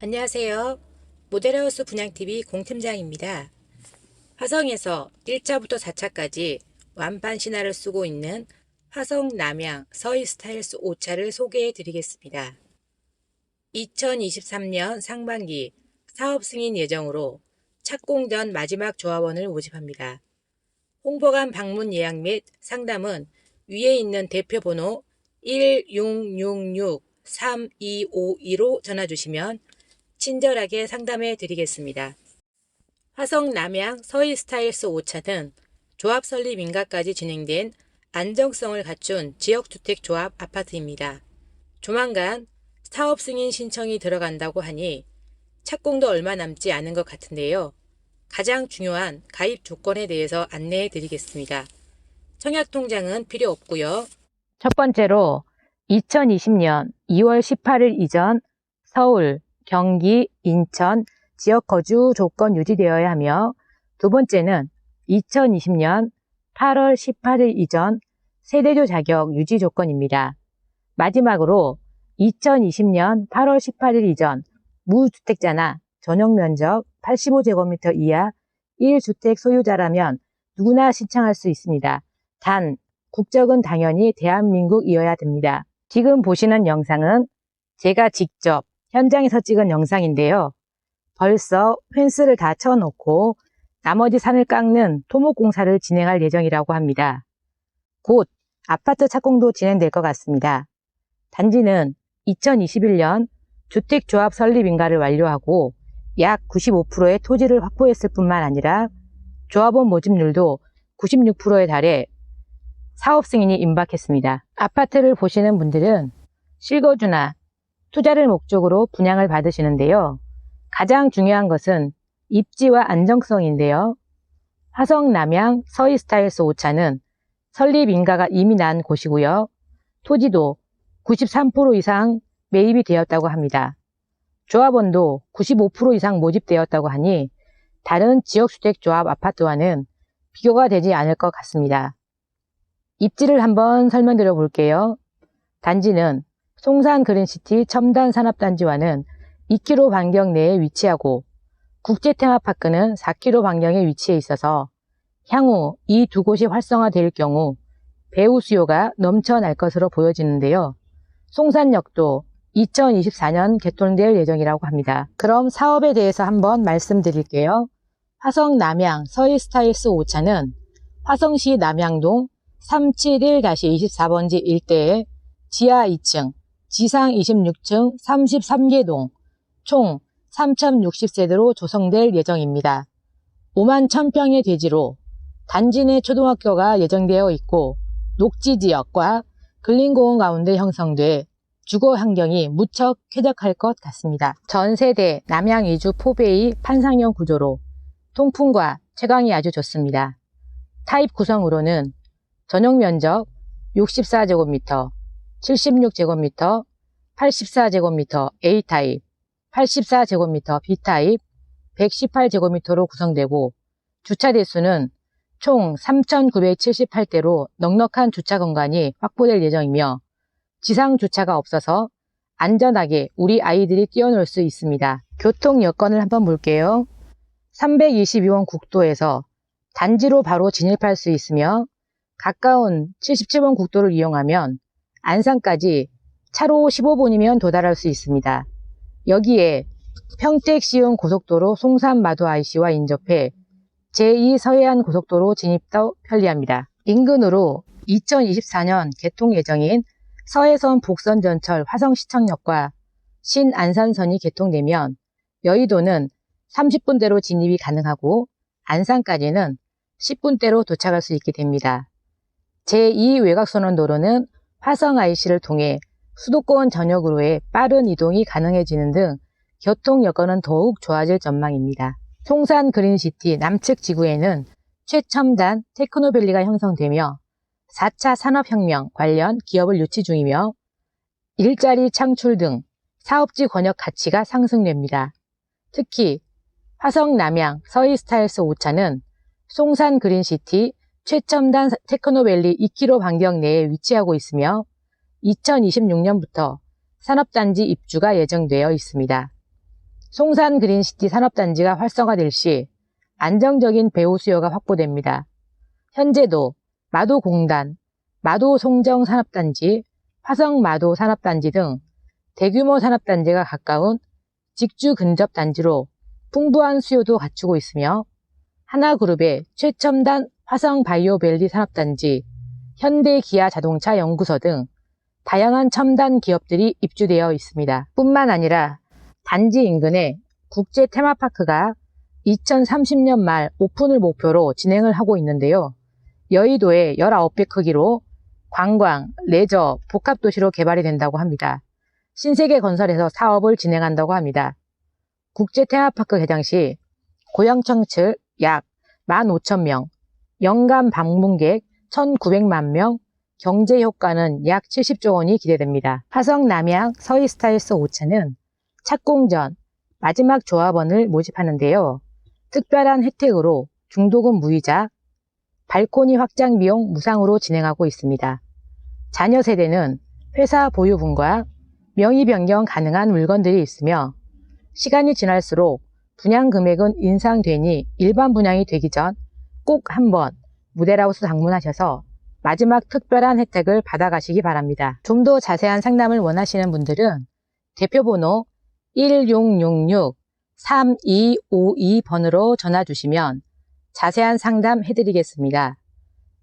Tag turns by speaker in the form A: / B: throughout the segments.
A: 안녕하세요. 모델하우스 분양TV 공팀장입니다. 화성에서 1차부터 4차까지 완판 신화를 쓰고 있는 화성 남양 서희 스타일스 5차를 소개해 드리겠습니다. 2023년 상반기 사업 승인 예정으로 착공 전 마지막 조합원을 모집합니다. 홍보관 방문 예약 및 상담은 위에 있는 대표 번호 1666-3252로 전화 주시면 친절하게 상담해 드리겠습니다. 화성 남양 서희 스타일스 5차는 조합 설립 인가까지 진행된 안정성을 갖춘 지역주택 조합 아파트입니다. 조만간 사업 승인 신청이 들어간다고 하니 착공도 얼마 남지 않은 것 같은데요. 가장 중요한 가입 조건에 대해서 안내해 드리겠습니다. 청약 통장은 필요 없고요.
B: 첫 번째로 2020년 2월 18일 이전 서울, 경기, 인천 지역 거주 조건 유지되어야 하며 두 번째는 2020년 8월 18일 이전 세대조 자격 유지 조건입니다. 마지막으로 2020년 8월 18일 이전 무주택자나 전용 면적 85제곱미터 이하 1주택 소유자라면 누구나 신청할 수 있습니다. 단 국적은 당연히 대한민국이어야 됩니다. 지금 보시는 영상은 제가 직접 현장에서 찍은 영상인데요. 벌써 펜스를 다 쳐놓고 나머지 산을 깎는 토목 공사를 진행할 예정이라고 합니다. 곧 아파트 착공도 진행될 것 같습니다. 단지는 2021년 주택조합 설립 인가를 완료하고 약 95%의 토지를 확보했을 뿐만 아니라 조합원 모집률도 96%에 달해 사업 승인이 임박했습니다. 아파트를 보시는 분들은 실거주나 투자를 목적으로 분양을 받으시는데요. 가장 중요한 것은 입지와 안정성인데요. 화성 남양 서희 스타일스 5차는 설립 인가가 이미 난 곳이고요. 토지도 93% 이상 매입이 되었다고 합니다. 조합원도 95% 이상 모집되었다고 하니 다른 지역주택조합 아파트와는 비교가 되지 않을 것 같습니다. 입지를 한번 설명드려 볼게요. 단지는 송산 그린시티 첨단 산업단지와는 2km 반경 내에 위치하고 국제 테마파크는 4km 반경에 위치해 있어서 향후 이 두 곳이 활성화될 경우 배우 수요가 넘쳐날 것으로 보여지는데요. 송산역도 2024년 개통될 예정이라고 합니다. 그럼 사업에 대해서 한번 말씀드릴게요. 화성 남양 서희 스타일스 5차는 화성시 남양동 371-24번지 일대에 지하 2층, 지상 26층 33개 동, 총 3,060세대로 조성될 예정입니다. 5만 1000평의 대지로 단지 내 초등학교가 예정되어 있고 녹지 지역과 근린공원 가운데 형성돼 주거 환경이 무척 쾌적할 것 같습니다. 전 세대 남양 이주 포베이 판상형 구조로 통풍과 채광이 아주 좋습니다. 타입 구성으로는 전용 면적 64제곱미터, 76제곱미터, 84제곱미터 A타입, 84제곱미터 B타입, 118제곱미터로 구성되고 주차 대수는 총 3,978대로 넉넉한 주차 공간이 확보될 예정이며 지상 주차가 없어서 안전하게 우리 아이들이 뛰어놀 수 있습니다. 교통 여건을 한번 볼게요. 322원 국도에서 단지로 바로 진입할 수 있으며 가까운 77번 국도를 이용하면 안산까지 차로 15분이면 도달할 수 있습니다. 여기에 평택 시흥 고속도로 송산 마도 IC와 인접해 제2 서해안 고속도로 진입도 편리합니다. 인근으로 2024년 개통 예정인 서해선 복선 전철 화성시청역과 신안산선이 개통되면 여의도는 30분대로 진입이 가능하고 안산까지는 10분대로 도착할 수 있게 됩니다. 제2 외곽선원도로는 화성 IC를 통해 수도권 전역으로의 빠른 이동이 가능해지는 등 교통 여건은 더욱 좋아질 전망입니다. 송산 그린시티 남측 지구에는 최첨단 테크노밸리가 형성되며 4차 산업혁명 관련 기업을 유치 중이며 일자리 창출 등 사업지 권역 가치가 상승됩니다. 특히 화성 남양 서희 스타일스 5차는 송산 그린시티 최첨단 테크노밸리 2km 반경 내에 위치하고 있으며 2026년부터 산업단지 입주가 예정되어 있습니다. 송산 그린시티 산업단지가 활성화될 시 안정적인 배우 수요가 확보됩니다. 현재도 마도공단, 마도송정 산업단지, 화성 마도 산업단지 등 대규모 산업단지가 가까운 직주 근접 단지로 풍부한 수요도 갖추고 있으며 하나그룹의 최첨단 화성 바이오밸리 산업단지, 현대 기아 자동차 연구소 등 다양한 첨단 기업들이 입주되어 있습니다. 뿐만 아니라 단지 인근에 국제 테마파크가 2030년 말 오픈을 목표로 진행을 하고 있는데요. 여의도의 19배 크기로 관광, 레저, 복합도시로 개발이 된다고 합니다. 신세계 건설에서 사업을 진행한다고 합니다. 국제 테마파크 개장 시 고향 청취 약 15,000명, 연간 방문객 1,900만 명, 경제 효과는 약 70조 원이 기대됩니다. 화성 남양 서희 스타일스 5차는 착공전 마지막 조합원을 모집하는데요. 특별한 혜택으로 중도금 무이자, 발코니 확장 비용 무상으로 진행하고 있습니다. 자녀 세대는 회사 보유분과 명의 변경 가능한 물건들이 있으며 시간이 지날수록 분양 금액은 인상되니 일반 분양이 되기 전 꼭 한번 무대라우스 방문하셔서 마지막 특별한 혜택을 받아가시기 바랍니다. 좀 더 자세한 상담을 원하시는 분들은 대표번호 1666-3252번으로 전화 주시면 자세한 상담 해드리겠습니다.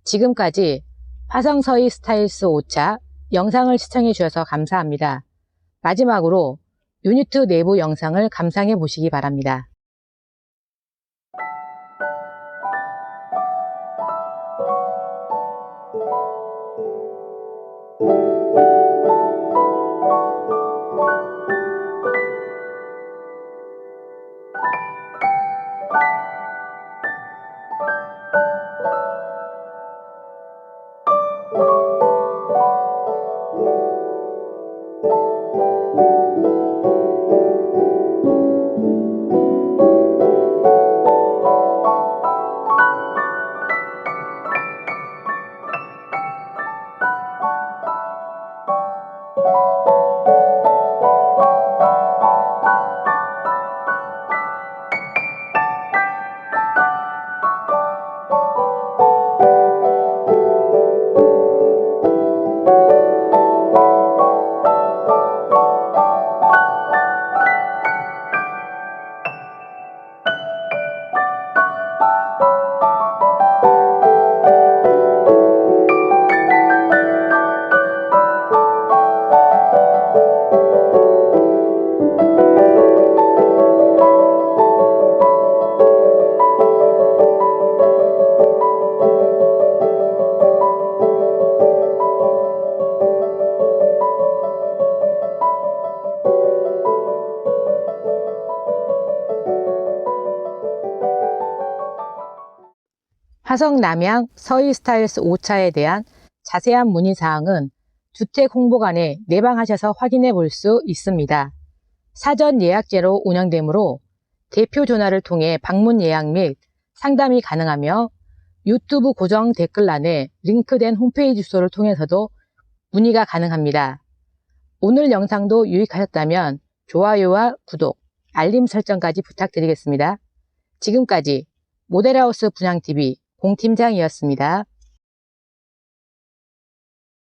B: 지금까지 화성서희 스타일스 5차 영상을 시청해 주셔서 감사합니다. 마지막으로 유니트 내부 영상을 감상해 보시기 바랍니다. 화성 남양 서희 스타일스 5차에 대한 자세한 문의 사항은 주택 홍보관에 내방하셔서 확인해 볼 수 있습니다. 사전 예약제로 운영되므로 대표 전화를 통해 방문 예약 및 상담이 가능하며 유튜브 고정 댓글란에 링크된 홈페이지 주소를 통해서도 문의가 가능합니다. 오늘 영상도 유익하셨다면 좋아요와 구독, 알림 설정까지 부탁드리겠습니다. 지금까지 모델하우스 분양TV 공팀장이었습니다.